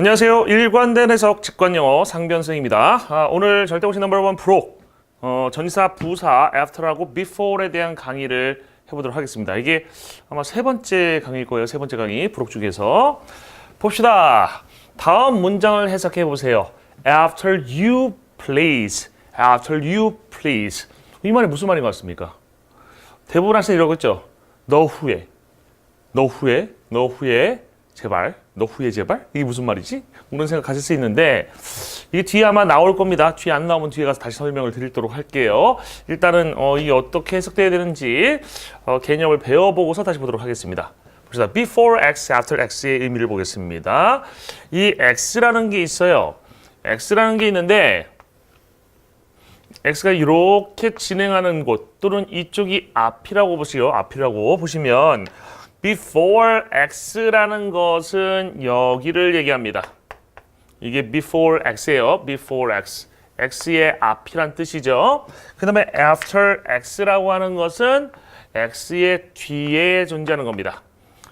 안녕하세요. 일관된 해석 직관영어 상변승입니다. 아, 오늘 절대고시 넘버원 프로 어, 전사 부사 after하고 before에 대한 강의를 해보도록 하겠습니다. 이게 아마 세 번째 강의일 거예요. 세 번째 강의 프로 중에서 봅시다. 다음 문장을 해석해 보세요. After you please, after you please. 이 말이 무슨 말인 것 같습니까? 대부분 학생이 이러고 있죠. 너 후에, 너 후에, 너 후에 제발, 너 후에 제발 이게 무슨 말이지? 그런 생각 가질 수 있는데 이게 뒤에 아마 나올 겁니다. 뒤에 안 나오면 뒤에 가서 다시 설명을 드리도록 할게요. 일단은 어, 이게 어떻게 해석돼야 되는지 어, 개념을 배워보고서 다시 보도록 하겠습니다. 봅시다. Before X, After X의 의미를 보겠습니다. 이 X라는 게 있어요. X라는 게 있는데 X가 이렇게 진행하는 곳 또는 이쪽이 앞이라고 보시요. 앞이라고 보시면 before x라는 것은 여기를 얘기합니다. 이게 before x예요. before x. x의 앞이란 뜻이죠. 그 다음에 after x라고 하는 것은 x의 뒤에 존재하는 겁니다.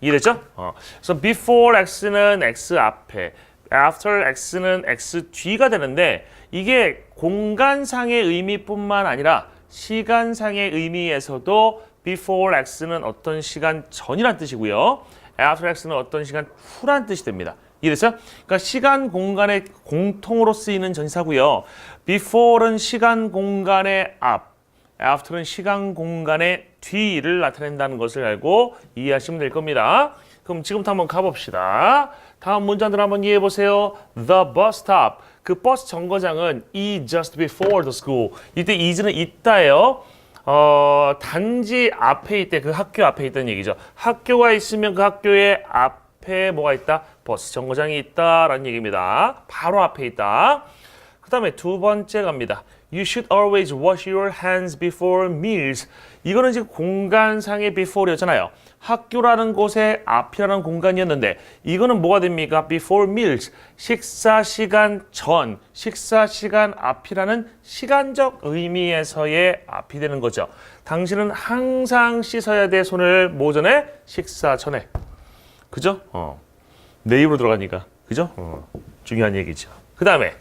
이해됐죠? 어. 그래서 before x는 x 앞에, after x는 x 뒤가 되는데 이게 공간상의 의미뿐만 아니라 시간상의 의미에서도 before x는 어떤 시간 전이란 뜻이고요. after x는 어떤 시간 후란 뜻이 됩니다. 이해됐어요? 그러니까 시간 공간에 공통으로 쓰이는 전사고요. before는 시간 공간의 앞, after는 시간 공간의 뒤를 나타낸다는 것을 알고 이해하시면 될 겁니다. 그럼 지금부터 한번 가봅시다. 다음 문장들 한번 이해해 보세요. The bus stop. 그 버스 정거장은 is just before the school. 이때 is는 있다예요. 어, 단지 앞에 있대. 그 학교 앞에 있다는 얘기죠. 학교가 있으면 그 학교의 앞에 뭐가 있다? 버스 정거장이 있다라는 얘기입니다. 바로 앞에 있다. 그 다음에 두 번째 갑니다. You should always wash your hands before meals. 이거는 지금 공간상의 before였잖아요. 학교라는 곳에 앞이라는 공간이었는데 이거는 뭐가 됩니까? Before meals. 식사 시간 전, 식사 시간 앞이라는 시간적 의미에서의 앞이 되는 거죠. 당신은 항상 씻어야 돼 손을 뭐 전에? 식사 전에. 그죠? 어. 내 입으로 들어가니까. 그죠? 어. 중요한 얘기죠. 그 다음에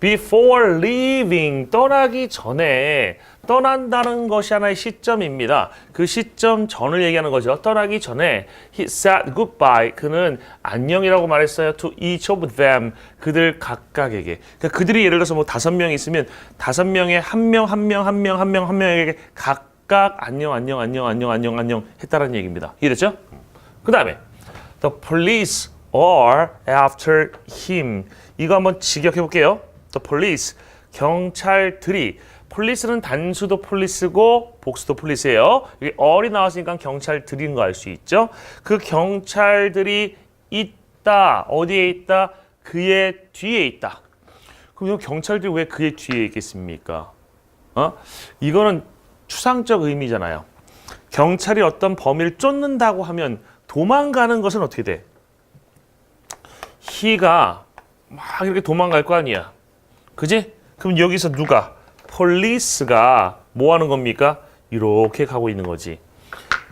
before leaving 떠나기 전에 떠난다는 것이 하나의 시점입니다. 그 시점 전을 얘기하는 거죠. 떠나기 전에 he said goodbye. 그는 안녕이라고 말했어요. to each of them. 그들 각각에게. 그러니까 그들이 예를 들어서 뭐 다섯 명 있으면 다섯 명에 한 명, 한 명, 한 명, 한 명, 한 명에게 각각 안녕, 안녕, 안녕, 안녕, 안녕, 안녕 했다는 얘기입니다. 이해됐죠? 그 다음에 the police are after him. 이거 한번 직역해 볼게요. The police 경찰들이 폴리스는 단수도 폴리스고 복수도 폴리스예요. 여기 어리 나왔으니까 경찰들인 거 알 수 있죠. 그 경찰들이 있다. 어디에 있다? 그의 뒤에 있다. 그럼 이 경찰들이 왜 그의 뒤에 있겠습니까? 어? 이거는 추상적 의미잖아요. 경찰이 어떤 범인을 쫓는다고 하면 도망가는 것은 어떻게 돼? 희가 막 이렇게 도망갈 거 아니야. 그지? 그럼 여기서 누가? 폴리스가 뭐 하는 겁니까? 이렇게 가고 있는 거지.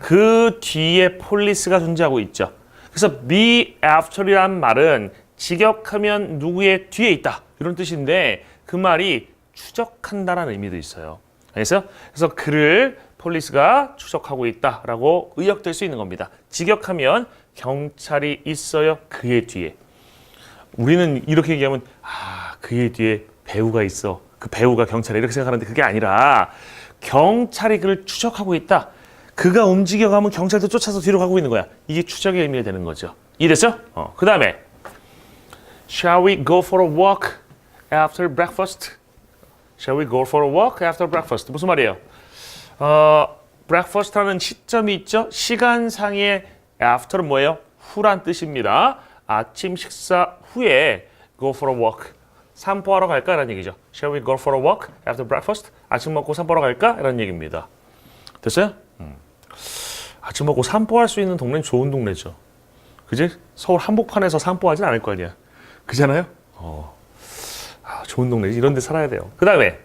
그 뒤에 폴리스가 존재하고 있죠. 그래서 be after이란 말은 직역하면 누구의 뒤에 있다. 이런 뜻인데 그 말이 추적한다라는 의미도 있어요. 알겠어요? 그래서 그를 폴리스가 추적하고 있다라고 의역될 수 있는 겁니다. 직역하면 경찰이 있어요. 그의 뒤에. 우리는 이렇게 얘기하면 아 그의 뒤에 배우가 있어 그 배우가 경찰에 이렇게 생각하는데 그게 아니라 경찰이 그를 추적하고 있다 그가 움직여가면 경찰도 쫓아서 뒤로 가고 있는 거야 이게 추적의 의미가 되는 거죠 이해됐죠? 어, 그 다음에 Shall we go for a walk after breakfast? Shall we go for a walk after breakfast? 무슨 말이에요? 어, breakfast 하는 시점이 있죠 시간상의 after는 뭐예요? 후란 뜻입니다 아침 식사 후에 go for a walk 산보하러 갈까? 라는 얘기죠. Shall we go for a walk after breakfast? 아침 먹고 산보하러 갈까? 라는 얘기입니다. 됐어요? 음. 아침 먹고 산보할 수 있는 동네는 좋은 동네죠. 그지? 서울 한복판에서 산보하진 않을 거 아니야. 그잖아요? 어. 아, 좋은 동네 이런 데 살아야 돼요. 그 다음에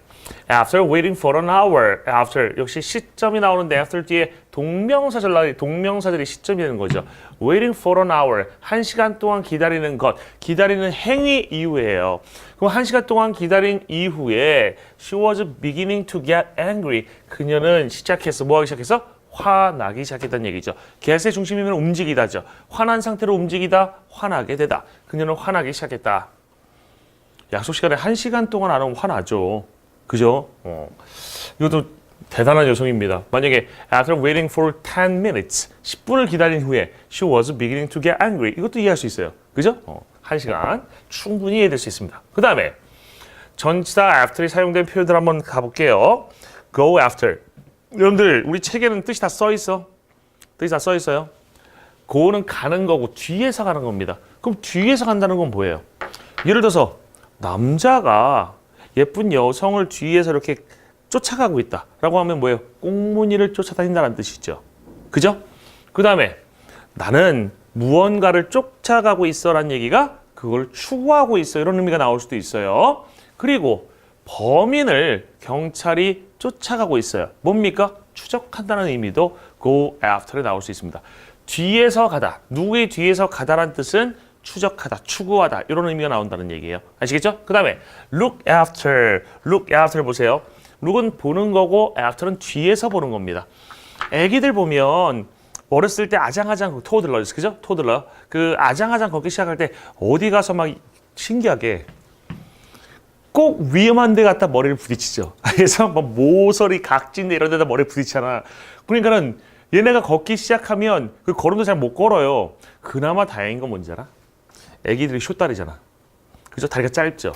After waiting for an hour. After 역시 시점이 나오는데 after 뒤에 동명사절 동명사들이 시점이 되는 거죠. Waiting for an hour. 한 시간 동안 기다리는 것. 기다리는 행위 이후에요. 그럼 한 시간 동안 기다린 이후에 she was beginning to get angry. 그녀는 시작했어. 뭐 하기 시작했어? 화나기 시작했다는 얘기죠. get의 중심이면 움직이다죠. 화난 상태로 움직이다, 화나게 되다. 그녀는 화나기 시작했다. 약속 시간에 한 시간 동안 안 오면 화나죠. 그죠? 어. 이것도 대단한 여성입니다. 만약에 after waiting for 10 minutes, 10분을 기다린 후에 she was beginning to get angry. 이것도 이해할 수 있어요. 그죠? 어. 한 시간 충분히 이해될 수 있습니다. 그 다음에 전치사 after이 사용된 표현들 한번 가볼게요. go after. 여러분들 우리 책에는 뜻이 다 써 있어. 뜻이 다 써 있어요. go는 가는 거고 뒤에서 가는 겁니다. 그럼 뒤에서 간다는 건 뭐예요? 예를 들어서 남자가 예쁜 여성을 뒤에서 이렇게 쫓아가고 있다라고 하면 뭐예요? 꽁무니를 쫓아다닌다는 뜻이죠. 그죠? 그 다음에 나는 무언가를 쫓아가고 있어라는 얘기가 그걸 추구하고 있어 이런 의미가 나올 수도 있어요. 그리고 범인을 경찰이 쫓아가고 있어요. 뭡니까? 추적한다는 의미도 go after에 나올 수 있습니다. 뒤에서 가다. 누구의 뒤에서 가다란 뜻은 추적하다, 추구하다 이런 의미가 나온다는 얘기예요. 아시겠죠? 그 다음에 look after, look after 보세요. Look은 보는 거고 after는 뒤에서 보는 겁니다. 애기들 보면 어렸을 때 아장아장 토들러, 그죠? 토들러. 그 아장아장 걷기 시작할 때 어디 가서 막 신기하게 꼭 위험한 데 갖다 머리를 부딪히죠. 그래서 막 모서리, 각진데 이런 데다 머리를 부딪히잖아. 그러니까는 얘네가 걷기 시작하면 그 걸음도 잘 못 걸어요. 그나마 다행인 건 뭔지 알아? 애기들이 숏다리잖아. 그죠? 다리가 짧죠.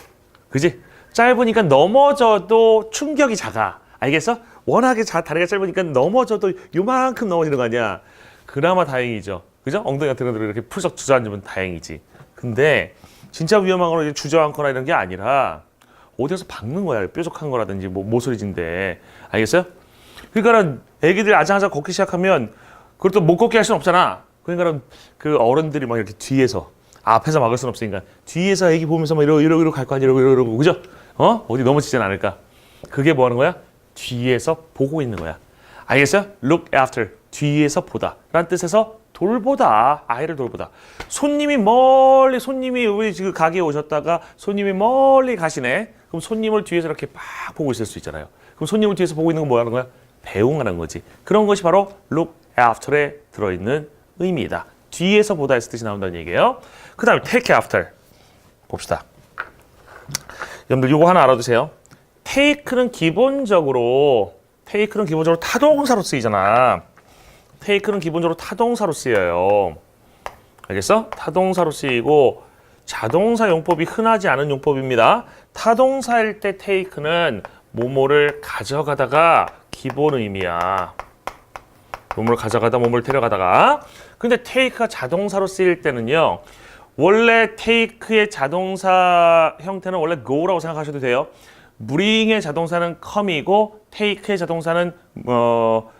그지? 짧으니까 넘어져도 충격이 작아. 알겠어? 워낙에 자, 다리가 짧으니까 넘어져도 요만큼 넘어지는 거 아니야. 그나마 다행이죠. 그죠? 엉덩이 같은 것들을 이렇게 풀썩 주저앉으면 다행이지. 근데 진짜 위험한 거는 주저앉거나 이런 게 아니라 어디서 박는 거야. 뾰족한 거라든지 뭐 모서리진데. 알겠어요? 그러니까는 애기들 아장아장 걷기 시작하면 또못 걷게 할 수는 없잖아. 그러니까는 그 어른들이 막 이렇게 뒤에서 앞에서 막을 수는 없으니까 뒤에서 애기 보면서 막 이러고 이러고 갈거 아니야 이러고 이러고 그죠? 어? 어디 넘어지진 않을까? 그게 뭐 하는 거야? 뒤에서 보고 있는 거야. 알겠어요? Look after 뒤에서 보다 라는 뜻에서 돌보다 아이를 돌보다 손님이 멀리 손님이 우리 지금 가게에 오셨다가 손님이 멀리 가시네 그럼 손님을 뒤에서 이렇게 막 보고 있을 수 있잖아요 그럼 손님을 뒤에서 보고 있는 건 뭐 하는 거야? 배웅하는 거지 그런 것이 바로 look after에 들어있는 의미이다 뒤에서 보다 했을 뜻이 나온다는 얘기예요 그 다음에 take after 봅시다 여러분들 이거 하나 알아두세요 take는 기본적으로 take는 기본적으로 타동사로 쓰이잖아 take는 기본적으로 타동사로 쓰여요. 알겠어? 타동사로 쓰이고 자동사 용법이 흔하지 않은 용법입니다. 타동사일 때 take는 뭐뭐를 가져가다가 기본 의미야. 뭐뭐를 가져가다 뭐뭐를 데려가다가 근데 take가 자동사로 쓰일 때는요. 원래 take의 자동사 형태는 원래 go라고 생각하셔도 돼요. bring의 자동사는 come이고 take의 자동사는 어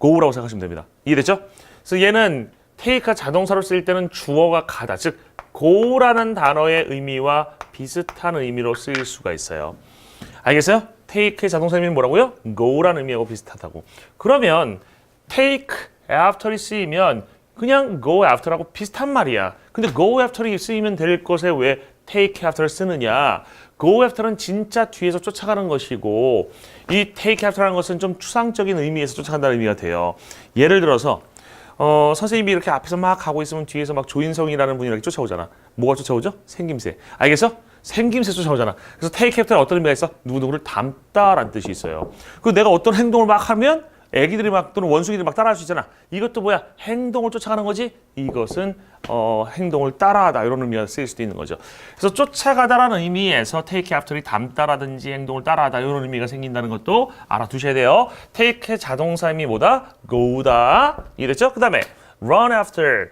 go라고 생각하시면 됩니다. 이해됐죠? 그래서 얘는 take가 자동사로 쓰일 때는 주어가 가다, 즉 go라는 단어의 의미와 비슷한 의미로 쓰일 수가 있어요. 알겠어요? take의 자동사 의미는 뭐라고요? go라는 의미하고 비슷하다고. 그러면 take after이 쓰이면 그냥 go after하고 비슷한 말이야. 근데 go after이 쓰이면 될 것에 왜 take after를 쓰느냐? go after는 진짜 뒤에서 쫓아가는 것이고 이 take after라는 것은 좀 추상적인 의미에서 쫓아간다는 의미가 돼요. 예를 들어서 어, 선생님이 이렇게 앞에서 막 가고 있으면 뒤에서 막 조인성이라는 분이 이렇게 쫓아오잖아. 뭐가 쫓아오죠? 생김새. 알겠어? 생김새 쫓아오잖아. 그래서 take after는 어떤 의미가 있어? 누구누구를 닮다라는 뜻이 있어요. 그 내가 어떤 행동을 막 하면 애기들이 막 또는 원숭이들이 막 따라할 수 있잖아. 이것도 뭐야? 행동을 쫓아가는 거지? 이것은 어, 행동을 따라하다 이런 의미가 쓰일 수도 있는 거죠. 그래서 쫓아가다라는 의미에서 take after이 닮다라든지 행동을 따라하다 이런 의미가 생긴다는 것도 알아두셔야 돼요. take의 자동사 의미 뭐다? go다. 이랬죠? 그 다음에 run after.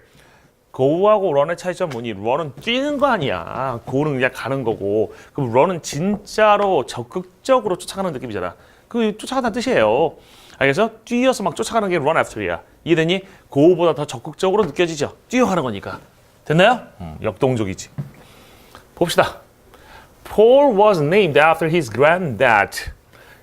go하고 run의 차이점 뭐니? run은 뛰는 거 아니야. go는 그냥 가는 거고. 그럼 run은 진짜로 적극적으로 쫓아가는 느낌이잖아. 그 쫓아가다는 뜻이에요. 알겠어? 뛰어서 막 쫓아가는 게 run after이야. 이해되니? go보다 더 적극적으로 느껴지죠? 뛰어가는 거니까. 됐나요? 음, 역동적이지. 봅시다. Paul was named after his granddad.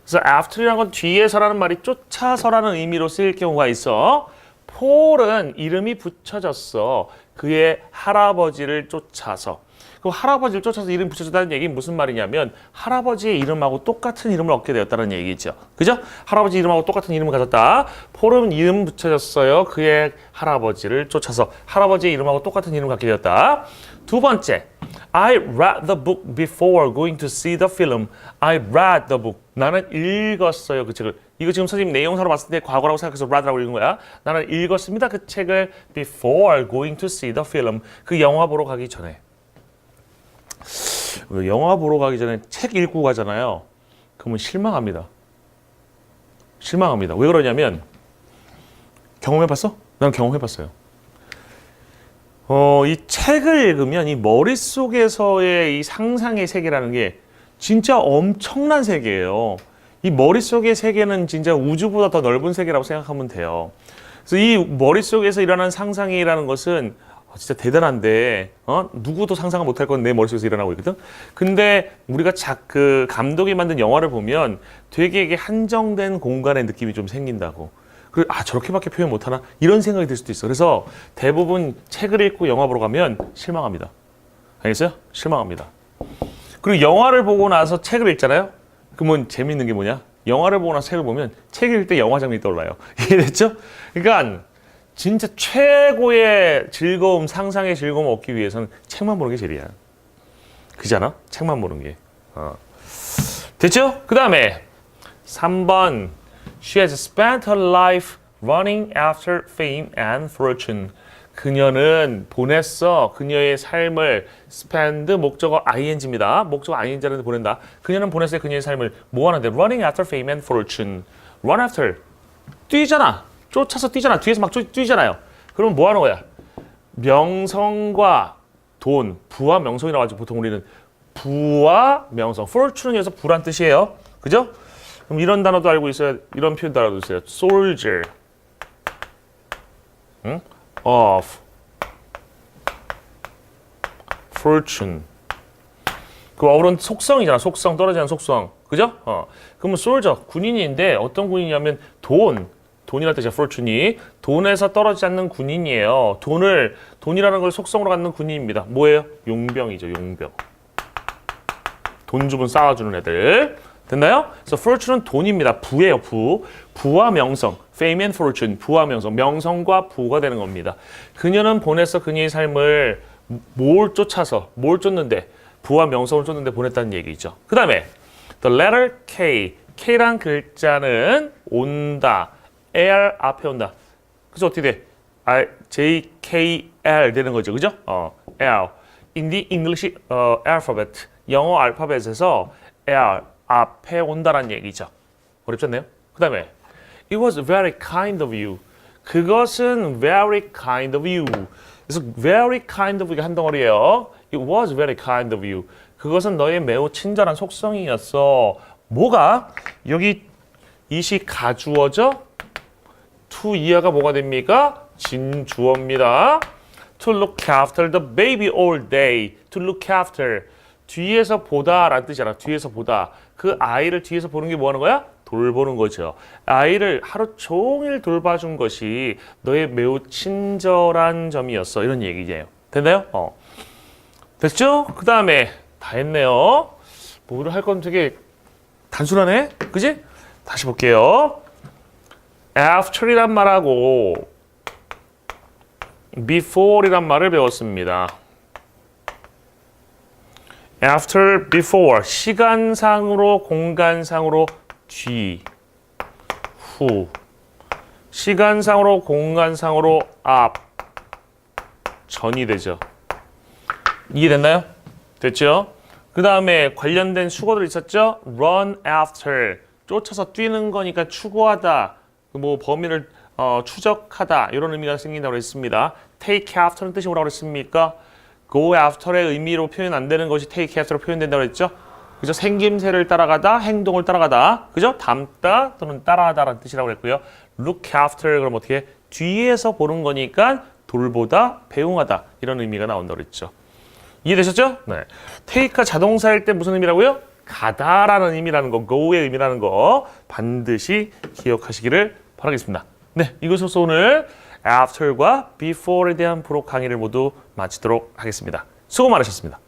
그래서 after이라는 건 뒤에서라는 말이 쫓아서라는 의미로 쓰일 경우가 있어. 폴은 이름이 붙여졌어. 그의 할아버지를 쫓아서. 그 할아버지를 쫓아서 이름 붙여줬다는 얘기는 무슨 말이냐면 할아버지의 이름하고 똑같은 이름을 얻게 되었다는 얘기죠. 그죠? 할아버지 이름하고 똑같은 이름을 가졌다. 폴은 이름 붙여졌어요. 그의 할아버지를 쫓아서 할아버지의 이름하고 똑같은 이름을 갖게 되었다. 두 번째, I read the book before going to see the film. I read the book. 나는 읽었어요 그 책을. 이거 지금 선생님 내용사로 봤을 때 과거라고 생각해서 read라고 읽은 거야. 나는 읽었습니다 그 책을 before going to see the film. 그 영화 보러 가기 전에. 왜 영화 보러 가기 전에 책 읽고 가잖아요. 그러면 실망합니다. 실망합니다. 왜 그러냐면 경험해봤어? 난 경험해봤어요. 어, 이 책을 읽으면 이 머릿속에서의 이 상상의 세계라는 게 진짜 엄청난 세계예요. 이 머릿속의 세계는 진짜 우주보다 더 넓은 세계라고 생각하면 돼요. 그래서 이 머릿속에서 일어나는 상상이라는 것은 아, 진짜 대단한데 어? 누구도 상상을 못할 건 내 머릿속에서 일어나고 있거든. 근데 우리가 작, 그 감독이 만든 영화를 보면 되게 이게 한정된 공간의 느낌이 좀 생긴다고. 그래 아 저렇게밖에 표현 못하나 이런 생각이 들 수도 있어. 그래서 대부분 책을 읽고 영화 보러 가면 실망합니다. 알겠어요? 실망합니다. 그리고 영화를 보고 나서 책을 읽잖아요. 그러면 재밌는 게 뭐냐? 영화를 보고 나서 책을 보면 책 읽을 때 영화 장면이 떠올라요. 이해됐죠? 그러니까 진짜 최고의 즐거움, 상상의 즐거움을 얻기 위해서는 책만 보는 게 제일이야. 그잖아? 책만 보는 게. 어. 됐죠? 그 다음에 3번 She has spent her life running after fame and fortune. 그녀는 보냈어. 그녀의 삶을 spend 목적어 ing입니다. 목적어 ing라는 보낸다. 그녀는 보냈어요. 그녀의 삶을 뭐 하는데? running after fame and fortune. run after 뛰잖아. 쫓아서 뛰잖아. 뒤에서 막 쫓- 뛰잖아요. 그럼 뭐 하는 거야? 명성과 돈, 부와 명성이라고 하죠. 보통 우리는 부와 명성. fortune에서 부란 뜻이에요. 그죠? 그럼 이런 단어도 알고 있어야 이런 표현도 있어요. soldier. 응? of fortune. 그 어른 속성이잖아. 속성 떨어지는 속성. 그죠? 어. 그러면 soldier 군인인데 어떤 군인이냐면 돈 돈이라는 뜻이야. fortune이 돈에서 떨어지지 않는 군인이에요. 돈을 돈이라는 걸 속성으로 갖는 군인입니다. 뭐예요? 용병이죠. 용병. 돈 주면 쌓아주는 애들. 됐나요? 그래서 fortune은 돈입니다. 부예요, 부. 부와 명성. fame and fortune. 부와 명성. 명성과 부가 되는 겁니다. 그녀는 보내서 그녀의 삶을 뭘 쫓아서, 뭘 쫓는데, 부와 명성을 쫓는데 보냈다는 얘기죠. 그 다음에, the letter K. K란 글자는 온다. L 앞에 온다. 그래서 어떻게 돼? R, J, K, L 되는 거죠. 그죠? 어, L. In the English 어, alphabet. 영어 알파벳에서 L 앞에 온다는 얘기죠. 어렵지 않나요? 그 다음에 It was very kind of you. 그것은 very kind of you. 그래서 very kind of you가 한 덩어리예요. It was very kind of you. 그것은 너의 매우 친절한 속성이었어. 뭐가? 여기 이시 가주어죠? To 이하가 뭐가 됩니까? 진주어입니다. To look after the baby all day. To look after. 뒤에서 보다라는 뜻이잖아. 뒤에서 보다. 그 아이를 뒤에서 보는 게 뭐 하는 거야? 돌보는 거죠. 아이를 하루 종일 돌봐준 것이 너의 매우 친절한 점이었어. 이런 얘기예요. 됐나요? 어. 됐죠? 그 다음에 다 했네요. 뭐를 할 건 되게 단순하네? 그지? 다시 볼게요. After이란 말하고 before이란 말을 배웠습니다. after, before 시간상으로 공간상으로 뒤, 후 시간상으로 공간상으로 앞 전이 되죠. 이해됐나요? 됐죠? 그 다음에 관련된 수거들 있었죠? run after 쫓아서 뛰는 거니까 추구하다 뭐 범위를 어, 추적하다 이런 의미가 생긴다고 했습니다. take after는 뜻이 뭐라고 그랬습니까? go after의 의미로 표현 안 되는 것이 take after로 표현된다고 했죠. 그죠? 생김새를 따라가다, 행동을 따라가다, 그죠? 닮다 또는 따라하다라는 뜻이라고 했고요. look after 그럼 어떻게 뒤에서 보는 거니까 돌보다, 배웅하다 이런 의미가 나온다고 그랬죠. 이해되셨죠? 네. take가 자동사일 때 무슨 의미라고요? 가다라는 의미라는 거, go의 의미라는 거 반드시 기억하시기를 바라겠습니다. 네, 이것으로서 오늘 after과 before에 대한 프로 강의를 모두 마치도록 하겠습니다. 수고 많으셨습니다.